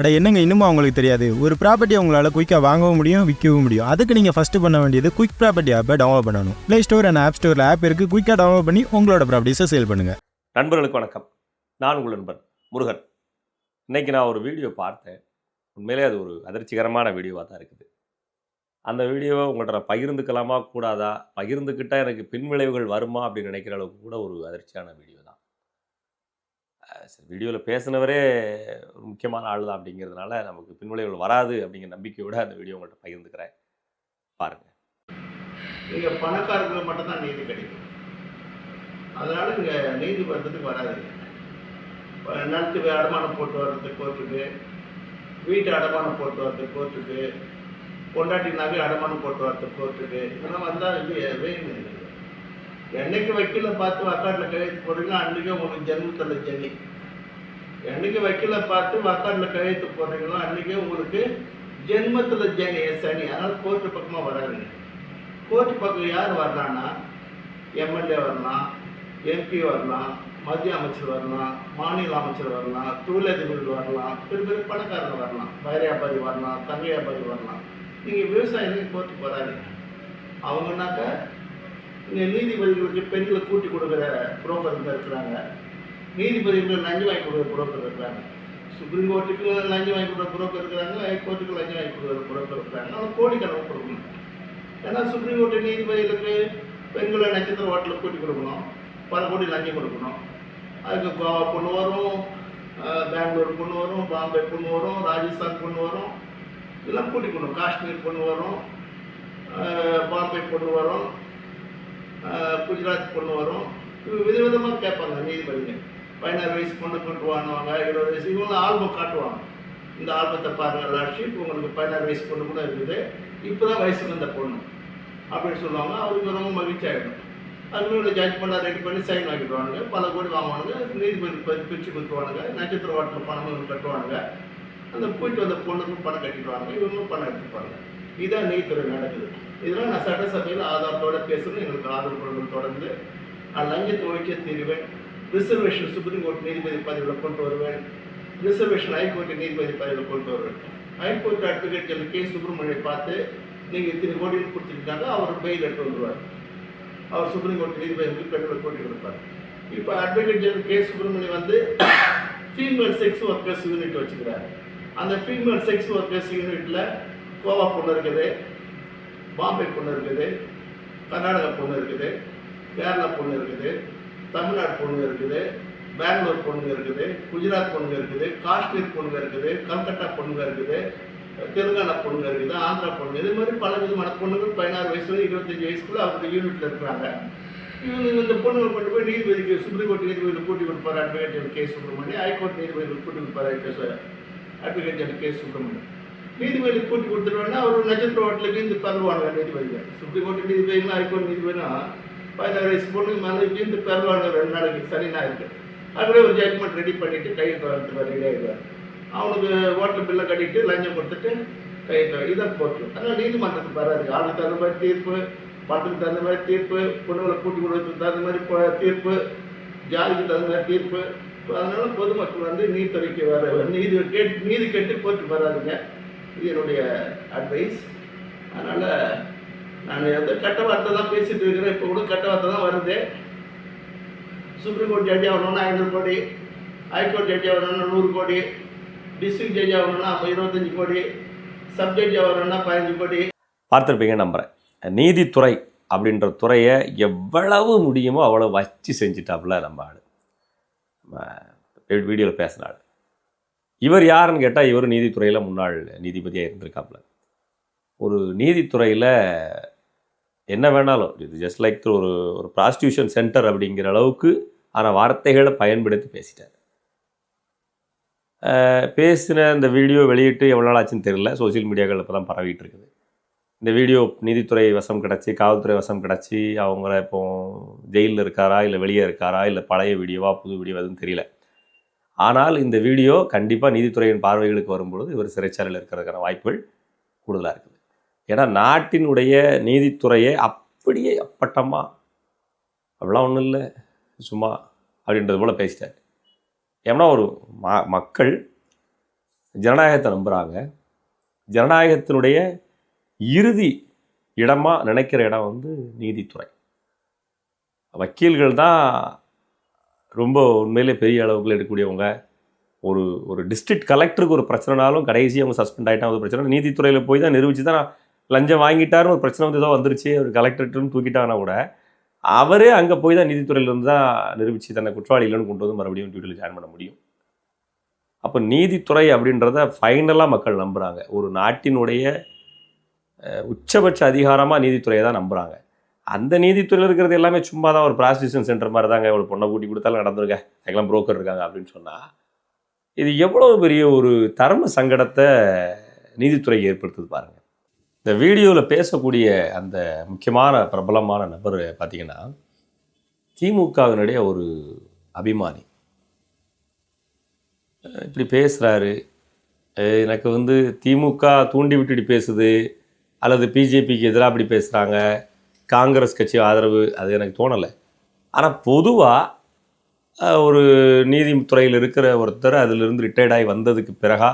அட என்னங்க இன்னுமா அவங்களுக்கு தெரியாது? ஒரு ப்ராப்பர்ட்டி உங்களால் குயிக்காக வாங்கவும் முடியும் விற்கவும் முடியும். அதுக்கு நீங்கள் ஃபஸ்ட்டு பண்ண வேண்டியது குயிக் ப்ராப்பர்ட்டி ஆப்பை டவுன்லோட் பண்ணணும். ப்ளே ஸ்டோர் அண்ட் ஆப் ஸ்டோரில் ஆப் இருக்குது குயிக்காக டவுன்லோட் பண்ணி உங்களோட ப்ராப்பர்ட்டிஸை சேல் பண்ணுங்கள் நண்பர்களுக்கு வணக்கம். நான் உங்கள் நண்பன் முருகன். இன்னைக்கு நான் ஒரு வீடியோ பார்த்தேன். உண்மையிலே அது ஒரு அதிர்ச்சிகரமான வீடியோவாக தான் இருக்குது. அந்த வீடியோவை உங்கள்கிட்ட பகிர்ந்துக்கலாமா கூடாதா? பகிர்ந்துக்கிட்டால் எனக்கு பின்விளைவுகள் வருமா அப்படின்னு நினைக்கிற அளவுக்கு கூட ஒரு அதிர்ச்சியான வீடியோ சரி வீடியோவில் பேசினவரே முக்கியமான ஆள் தான் அப்படிங்கிறதுனால நமக்கு பின்விளைவுகள் வராது அப்படிங்கிற நம்பிக்கையோடு அந்த வீடியோ உங்கள்கிட்ட பகிர்ந்துக்கிறேன். பாருங்கள் நீங்கள் பணக்காரங்களுக்கு மட்டும்தான் நீதி கிடைக்கும். அதனால் இங்கே நீதி வர்றதுக்கு வராதுங்க இப்ப நிலத்துக்கு அடமானம் போட்டு வர்றதுக்கு கோர்ட்டுக்கு வீட்டு அடமானம் போட்டு வர்றதுக்கு கோர்ட்டுக்கு பொண்டாட்டி நகை அடமானம் போட்டு வர்றதுக்கு கோர்ட்டுக்கு இதெல்லாம் வந்தால் இது வேணும் என்னைக்கு வக்கீல பார்த்து வக்காட்டில் கையெழுத்து போடுறீங்களோ அன்றைக்கே உங்களுக்கு ஜென்மத்தில் ஜெனி என்னைக்கு வக்கீல பார்த்து வக்காரில் கையெழுத்து போடுறீங்களோ அன்றைக்கே உங்களுக்கு ஜென்மத்தில் ஜெங்க சனி. அதனால் கோர்ட்டு பக்கமாக வராதுங்க. கோர்ட்டு பக்கம் யார் வரலான்னா எம்எல்ஏ வரலாம் எம்பி வரலாம் மத்திய அமைச்சர் வரலாம் மாநில அமைச்சர் வரலாம் தொழிலதிபர்கள் வரலாம் பெரிய பெரிய பணக்காரங்க வரலாம் வைரியாபாரி வரலாம் தங்க வியாபாரி வரலாம். நீங்கள் விவசாயிகளுக்கு கோர்ட்டுக்கு வராதீங்க. அவங்கனாக்கா இங்கே நீதிபதிகளுக்கு பெண்களை கூட்டி கொடுக்குற புரோக்கருங்க இருக்கிறாங்க. நீதிபதிகள் லஞ்சம் வாங்கி கொடுக்குற புரோக்கர் இருக்கிறாங்க. சுப்ரீம் கோர்ட்டுக்கு லஞ்சம் வாங்கி கொடுக்குற புரோக்கர் இருக்கிறாங்க ஹைகோர்ட்டுக்கு லஞ்சம் வாங்கி கொடுக்குற புரோக்கர் இருக்கிறாங்க. அவங்க கோடிக்கணக்கு கொடுக்கணும் ஏன்னா சுப்ரீம் கோர்ட்டு நீதிபதிகளுக்கு பெண்களை நட்சத்திர ஹோட்டலுக்கு கூட்டி கொடுக்கணும். பல கோடி லஞ்சம் கொடுக்கணும். அதுக்கு கோவா பொண்ணு வரும் பெங்களூர் பொண்ணு வரும் பாம்பே பொண்ணு வரும் ராஜஸ்தான் பொண்ணு வரும். இதெல்லாம் கூட்டி கொடுக்கணும். காஷ்மீர் பொண்ணு வரும் பாம்பே பொண்ணு வரும் குஜராத் பொண்ணு வரும். விதவிதமாக கேட்பாங்க நீதிபதிகள். பதினாறு வயசு பொண்ணு கொண்டு வாங்குவாங்க இருபது வயசு இவங்க ஆல்பம் காட்டுவாங்க. இந்த ஆல்பத்தை பாருங்கள் லாட்ஷிப் உங்களுக்கு பதினாறு வயசு பொண்ணு கூட இருக்குது. இப்போ தான் வயசுக்கு வந்த பொண்ணு. அப்படின்னு சொல்லுவாங்க. அவருக்கு ரொம்ப மகிழ்ச்சி ஆகிடும் அதுக்குள்ள ஜட்ஜ்மெண்ட்டாக ரெடி பண்ணி சைன் வாங்கிடுவானுங்க. பல கோடி வாங்குவானுங்க. நீதிபதி பிரித்து கொடுத்துருவானுங்க. நட்சத்திர வாட்டில் பணம் கட்டுவானுங்க. அந்த போயிட்டு வந்த பொண்ணுக்கும் பணம் கட்டிடுவாங்க. இவங்களும் பணம் எடுத்துப்பாங்க. இதுதான் நீதித்துறை நடக்குது. இதெல்லாம் நான் சட்டசபையில் ஆதாரத்தோட பேசணும் எங்களுக்கு ஆதரவு தொடர்ந்து. நான் லஞ்சத்தை ஒழிக்க தெரிவேன். ரிசர்வேஷன் சுப்ரீம் கோர்ட் நீதிபதி பதவியில் கொண்டு வருவேன். ரிசர்வேஷன் ஹைகோர்ட் நீதிபதி பதவியில் கொண்டு வருவேன். High court advocate general K. சுப்பிரமணியை பார்த்து நீங்கள் இத்தனை கோடின்னு கொடுத்துருக்காங்க அவர் பெயில் எடுத்து வந்துடுவார் அவர் சுப்ரீம் கோர்ட் நீதிபதி பெண்களை கோட்டி கொடுப்பார் இப்போ அட்வொகேட் ஜெனரல் கே. சுப்பிரமணி வந்து ஃபீமேல் செக்ஸ் ஒர்க்கர்ஸ் யூனிட் வச்சுக்கிறாரு. அந்த ஃபீமேல் செக்ஸ் ஒர்க்கர்ஸ் யூனிட்டில் கோவா பொண்ணு இருக்குது பாம்பே பொண்ணு இருக்குது கர்நாடகா பொண்ணு இருக்குது கேரளா பொண்ணு இருக்குது. தமிழ்நாடு பொண்ணுங்க இருக்குது பெங்களூர் பொண்ணுங்க இருக்குது குஜராத் பொண்ணுங்க இருக்குது காஷ்மீர் பொண்ணுங்க இருக்குது கல்கட்டா பொண்ணுங்க இருக்குது தெலுங்கானா பொண்ணுங்க இருக்குது ஆந்திரா பொண்ணுங்க இது மாதிரி பல விதமான பொண்ணுங்கள் பதினாறு வயசுல இருபத்தஞ்சி வயசுக்குள்ள அவங்க யூனிட்ல இருக்கிறாங்க. இவங்க இந்த பொண்ணுங்களை கொண்டு போய் நீதிபதிக்கு சுப்ரீம் கோர்ட் நீதிபதியில் கூட்டி கொடுப்பாரு? Advocate case K Subramaniam. High court நீதிபதியில் கூட்டி கொடுப்பாரு? Advocate general K Subramaniam. நீதிபதி கூட்டி கொடுத்துருவாங்கன்னா அவர் நட்சத்திர ஹோட்டலுக்கு இந்த பரவாங்க நீதிபதிகள் சுப்ரீம் கோர்ட் நீதிபதினா ஹைகோர்ட் நீதிபதினா பதினாறு வயசு பொண்ணு மேலே இந்த பரவாங்க ரெண்டு நாளைக்கு சனி ஞாயிறு அப்படியே ஒரு ஜட்மெண்ட் ரெடி பண்ணிவிட்டு கையெழுத்து வரத்துக்கு ரெடி ஆகிடுவார் அவனுக்கு ஹோட்டல் பில்லை கட்டிட்டு லஞ்சம் கொடுத்துட்டு கையெழுத்து இதான் கோர்ட்டு அதனால் நீதிமன்றத்துக்கு வராது. ஆளுக்கு தகுந்த மாதிரி தீர்ப்பு பணத்துக்கு தகுந்த மாதிரி தீர்ப்பு பொண்ணுகளை கூட்டி கொடுத்துக்கு தகுந்த மாதிரி தீர்ப்பு ஜாதிக்கு தகுந்த மாதிரி தீர்ப்பு. இப்போ அதனால பொதுமக்கள் வந்து நீதித்துறைக்கு வர நீதி கேட் நீதி கேட்டு கோர்ட்டுக்கு வராதுங்க. இது என்னுடைய அட்வைஸ் அதனால் நான் எந்த கட்ட வார்த்தை தான் பேசிட்டு இருக்கிறேன் இப்போ கூட கட்ட வார்த்தை தான் வருது. சுப்ரீம் கோர்ட் ஜட்ஜி ஆகணும்னா ஐநூறு கோடி ஹைகோர்ட் ஜட்ஜி ஆகணும்னா நூறு கோடி டிஸ்ட்ரிக்ட் ஜட்ஜி ஆகணும்னா இருபத்தஞ்சி கோடி சப் ஜட்ஜி ஆகணும்னா பதினஞ்சு கோடி. பார்த்துருப்பீங்க நம்புகிறேன் நீதித்துறை அப்படின்ற துறையை எவ்வளவு முடியுமோ அவ்வளோ வச்சு செஞ்சிட்டாப்புல நம்ம ஆள். வீடியோவில் பேசினாள் இவர் யாருன்னு கேட்டால் இவர் நீதித்துறையில் முன்னாள் நீதிபதியாக இருந்திருக்காப்புல. ஒரு நீதித்துறையில் என்ன வேணாலும். இது ஜஸ்ட் லைக் ஒரு ஒரு ப்ராஸ்டியூஷன் சென்டர் அப்படிங்கிற அளவுக்கு ஆனால் வார்த்தைகளை பயன்படுத்தி பேசிட்டார். பேசின இந்த வீடியோ வெளியிட்டு எவ்வளோ நாள் ஆச்சுன்னு தெரியல. சோஷியல் மீடியாக்கள் இப்போ தான் பரவிட்டு இருக்குது. இந்த வீடியோ நீதித்துறை வசம் கிடச்சி காவல்துறை வசம் கிடச்சி அவங்க இப்போ ஜெயிலில் இருக்காரா இல்லை வெளியே இருக்காரா இல்லை பழைய வீடியோவா புது வீடியோ எதுவும் தெரியல. ஆனால் இந்த வீடியோ கண்டிப்பாக நீதித்துறையின் பார்வைகளுக்கு வரும்பொழுது இவர் சிறைச்சாலையில் இருக்கிறதுக்கான வாய்ப்புகள் கூடுதலாக இருக்குது. ஏன்னா நாட்டினுடைய நீதித்துறையை அப்படியே அப்பட்டமாக அப்படிலாம் ஒன்றும் இல்லை சும்மா அப்படின்றது போல் பேசிட்டார். ஏன்னா ஒரு ம மக்கள் ஜனநாயகத்தை நம்புகிறாங்க ஜனநாயகத்தினுடைய இறுதி இடமா நினைக்கிற இடம் வந்து நீதித்துறை. வக்கீல்கள் தான் ரொம்ப உண்மையிலே பெரிய அளவுக்குள்ள எடுக்கக்கூடியவங்க ஒரு ஒரு டிஸ்ட்ரிக்ட் கலெக்டருக்கு ஒரு பிரச்சனைனாலும் கடைசி அவங்க சஸ்பெண்ட் ஆகிட்டா ஒரு பிரச்சனை நீதித்துறையில் போய் தான் நிரூபிச்சு தான் லஞ்சம் வாங்கிட்டாருன்னு ஒரு பிரச்சனை வந்து ஏதோ வந்துருச்சு ஒரு கலெக்டர்ட்டுன்னு தூக்கிட்டாங்கன்னா கூட அவரே அங்கே போய் தான் நீதித்துறையிலேருந்து தான் நிரூபித்து தன்னை குற்றவாளி இல்லைன்னு கொண்டு வந்து மறுபடியும் டியூட்டியில் ஜாயின் பண்ண முடியும். அப்போ நீதித்துறை அப்படின்றத ஃபைனலாக மக்கள் நம்புகிறாங்க ஒரு நாட்டினுடைய உச்சபட்ச அதிகாரமாக நீதித்துறையை தான் நம்புகிறாங்க அந்த நீதித்துறையில் இருக்கிறது எல்லாமே சும்மா தான் ஒரு ப்ராஸ்டியூஷன் சென்டர் மாதிரி தாங்க இவ்வளோ பொண்ணை கூட்டி கொடுத்தாலும் நடந்திருக்க. எல்லாம் புரோக்கர் இருக்காங்க அப்படின்னு சொன்னால் இது எவ்வளோ பெரிய ஒரு தர்ம சங்கடத்தை நீதித்துறை ஏற்படுத்துது பாருங்கள் இந்த வீடியோவில் பேசக்கூடிய அந்த முக்கியமான பிரபலமான நபர் பார்த்தீங்கன்னா திமுகவினுடைய ஒரு அபிமானி. இப்படி பேசுகிறாரு எனக்கு வந்து திமுக தூண்டி விட்டுட்டு பேசுது. அல்லது பிஜேபிக்கு எதிராக அப்படி பேசுகிறாங்க காங்கிரஸ் கட்சி ஆதரவு அது எனக்கு தோணலை. ஆனால் பொதுவாக ஒரு நீதித்துறையில் இருக்கிற ஒருத்தர் அதிலிருந்து ரிட்டையர்ட் ஆகி வந்ததுக்கு பிறகா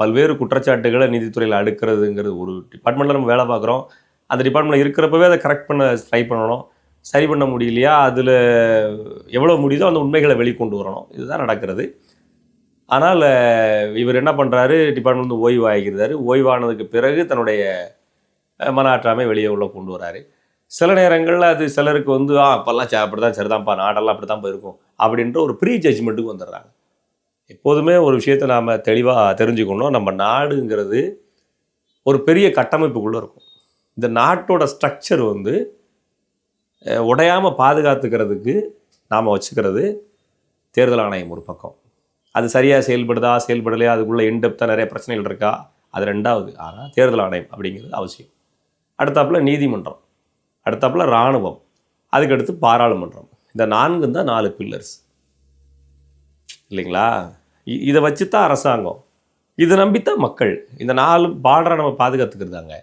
பல்வேறு குற்றச்சாட்டுகளை நீதித்துறையில் அடுக்கிறதுங்கிறது ஒரு டிபார்ட்மெண்ட்டில் நம்ம வேலை பார்க்குறோம். அந்த டிபார்ட்மெண்ட்டில் இருக்கிறப்பவே அதை கரெக்ட் பண்ண ட்ரை பண்ணணும். சரி பண்ண முடியலையா? அதில் எவ்வளோ முடியுதோ அந்த உண்மைகளை வெளிக்கொண்டு வரணும். இதுதான் நடக்கிறது. ஆனால் இவர் என்ன பண்ணுறாரு டிபார்ட்மெண்ட் வந்து ஓய்வு ஆகிக்கிறாரு. ஓய்வானதுக்கு பிறகு தன்னுடைய மனாற்றாமை மன வெளியே உள்ள கொண்டு வராரு. சில நேரங்களில் அது சிலருக்கு வந்து ஆ அப்போல்லாம் அப்படி தான் சரிதான்ப்பா நாடெல்லாம் அப்படி தான் போயிருக்கும். அப்படின்ற ஒரு ப்ரீ ஜட்ஜ்மெண்ட்டுக்கு வந்துடுறாங்க. எப்போதுமே ஒரு விஷயத்தை நாம் தெளிவாக தெரிஞ்சுக்கணும். நம்ம நாடுங்கிறது ஒரு பெரிய கட்டமைப்புக்குள்ளே இருக்கும். இந்த நாட்டோட ஸ்ட்ரக்சர் வந்து உடையாமல் பாதுகாத்துக்கிறதுக்கு நாம் வச்சுக்கிறது தேர்தல் ஆணையம் ஒரு பக்கம். அது சரியாக செயல்படுதா செயல்படலையா அதுக்குள்ளே இன்டெப்த்தாக நிறைய பிரச்சனைகள் இருக்கா? அது ரெண்டாவது. ஆனால் தேர்தல் ஆணையம் அப்படிங்கிறது அவசியம். அடுத்தாப்புல நீதிமன்றம். அடுத்தாப்புல இராணுவம். அதுக்கடுத்து பாராளுமன்றம். இந்த நான்கு தான் நாலு பில்லர்ஸ் இல்லைங்களா? இதை வச்சு தான் அரசாங்கம். இதை நம்பித்தான் மக்கள். இந்த நாலு பார்டரை நம்ம பாதுகாத்துக்கிறதாங்க.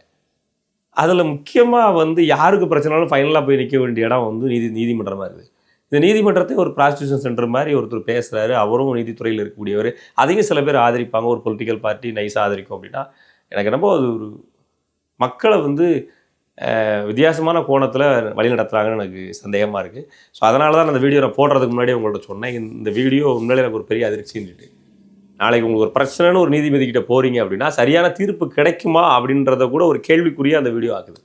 அதில் முக்கியமாக வந்து யாருக்கு பிரச்சனைனாலும் ஃபைனலாக போய் நிற்க வேண்டிய இடம் வந்து நீதி நீதிமன்றமாக இருக்குது. இந்த நீதிமன்றத்தை ஒரு ப்ராஸ்டியூஷன் சென்டர் மாதிரி ஒருத்தர் பேசுகிறாரு அவரும் நீதித்துறையில் இருக்கக்கூடியவர். அதையும் சில பேர் ஆதரிப்பாங்க. ஒரு பொலிட்டிக்கல் பார்ட்டி நைஸாக ஆதரிக்கும் அப்படின்னா எனக்கு ரொம்ப அது ஒரு மக்களை வந்து வித்தியாசமான கோணத்தில் வழி நடத்துகிறாங்கன்னு எனக்கு சந்தேகமாக இருக்குது ஸோ அதனால தான் நான் அந்த வீடியோ நான் போடுறதுக்கு முன்னாடி உங்கள்கிட்ட சொன்னேன். இந்த வீடியோ உண்மையிலே எனக்கு ஒரு பெரிய அதிர்ச்சின்னுட்டு நாளைக்கு உங்களுக்கு ஒரு பிரச்சனைன்னு ஒரு நீதிபதி கிட்ட போறீங்க அப்படின்னா சரியான தீர்ப்பு கிடைக்குமா அப்படின்றத கூட ஒரு கேள்விக்குரிய அந்த வீடியோ ஆகுது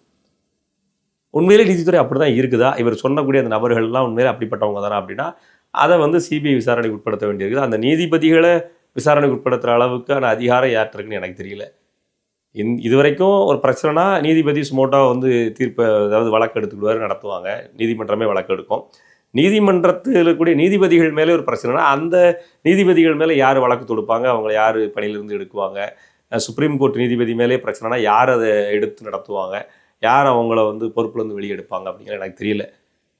உண்மையிலே நீதித்துறை அப்படி தான் இருக்குதா? இவர் சொன்னக்கூடிய அந்த நபர்கள்லாம் உண்மையிலே அப்படிப்பட்டவங்க தானே அப்படின்னா அதை வந்து சிபிஐ விசாரணைக்கு உட்படுத்த வேண்டியிருக்குது. அந்த நீதிபதிகளை விசாரணைக்கு உட்படுத்துகிற அளவுக்கான அதிகாரம் யார்கிட்ட இருக்குன்னு எனக்கு தெரியல. இந் இதுவரைக்கும் ஒரு பிரச்சனைனா நீதிபதி சுமோட்டாக வந்து தீர்ப்பை அதாவது வழக்கு எடுத்துக்கிடுவார் நடத்துவாங்க. நீதிமன்றமே வழக்கு எடுக்கும். நீதிமன்றத்தில் இருக்கக்கூடிய நீதிபதிகள் மேலே ஒரு பிரச்சனைனா அந்த நீதிபதிகள் மேலே யார் வழக்கு தொடுப்பாங்க? அவங்களை யார் பணியிலிருந்து எடுக்குவாங்க? சுப்ரீம் கோர்ட் நீதிபதி மேலே பிரச்சனைனா யார் அதை எடுத்து நடத்துவாங்க? யார் அவங்கள வந்து பொறுப்புலேருந்து வெளியே எடுப்பாங்க அப்படிங்கிற எனக்கு தெரியல.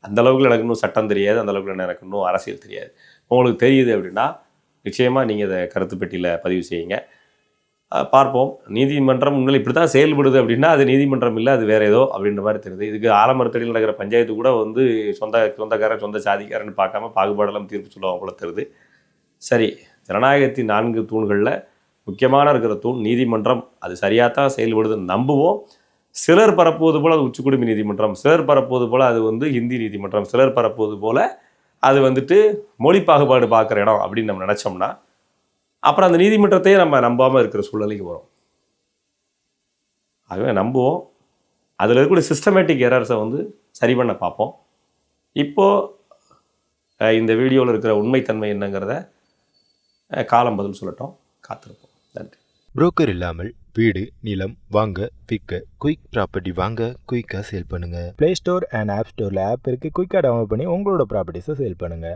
அந்த அளவுக்கு எனக்கு இன்னும் சட்டம் தெரியாது. அந்த அளவுக்கு எனக்கு இன்னும் அரசியல் தெரியாது. உங்களுக்கு தெரியுது அப்படின்னா நிச்சயமாக நீங்கள் அதை கருத்து பெட்டியில் பதிவு செய்யுங்க. பார்ப்போம். நீதிமன்றம் உண்மையில் இப்படி தான் செயல்படுது அப்படின்னா அது நீதிமன்றம் இல்லை அது வேறு ஏதோ அப்படின்ற மாதிரி தெரியுது. இதுக்கு ஆலமரத்தடியில் நடக்கிற பஞ்சாயத்து கூட வந்து சொந்த சொந்தக்காரன் சொந்த சாதிக்காரன்னு பார்க்காம பாகுபாடெல்லாம் தீர்ப்பு சொல்லுவாங்க போல தெரியுது. சரி ஜனநாயகத்தின் நான்கு தூண்களில் முக்கியமான இருக்கிற தூண் நீதிமன்றம். அது சரியாக தான் செயல்படுதுன்னு நம்புவோம். சிலர் பரப்புவது போல் அது உச்சக்குடுமி நீதிமன்றம். சிலர் பரப்புவது போல் அது வந்து ஹிந்தி நீதிமன்றம். சிலர் பரப்புவது போல் அது வந்துட்டு மொழி பாகுபாடு பார்க்குற இடம் அப்படின்னு நம்ம நினச்சோம்னா அப்புறம் அந்த நீதிமன்றத்தையே நம்ம நம்பாமல் இருக்கிற சூழ்நிலைக்கு வரும். ஆகவே நம்புவோம். அதில் இருக்கக்கூடிய சிஸ்டமேட்டிக் எரர்ஸை வந்து சரி பண்ண பார்ப்போம். இப்போது இந்த வீடியோவில் இருக்கிற உண்மைத்தன்மை என்னங்கிறத காலம் பதில் சொல்லட்டும். காத்திருப்போம். நன்றி. புரோக்கர் இல்லாமல் வீடு நிலம் வாங்க விற்க குயிக் ப்ராப்பர்ட்டி வாங்க குயிக்காக சேல் பண்ணுங்கள் ப்ளே ஸ்டோர் அண்ட் ஆப் ஸ்டோரில் ஆப் இருக்குது குயிக்காக டவுன்லோட் பண்ணி உங்களோட ப்ராப்பர்ட்டிஸை சேல் பண்ணுங்கள்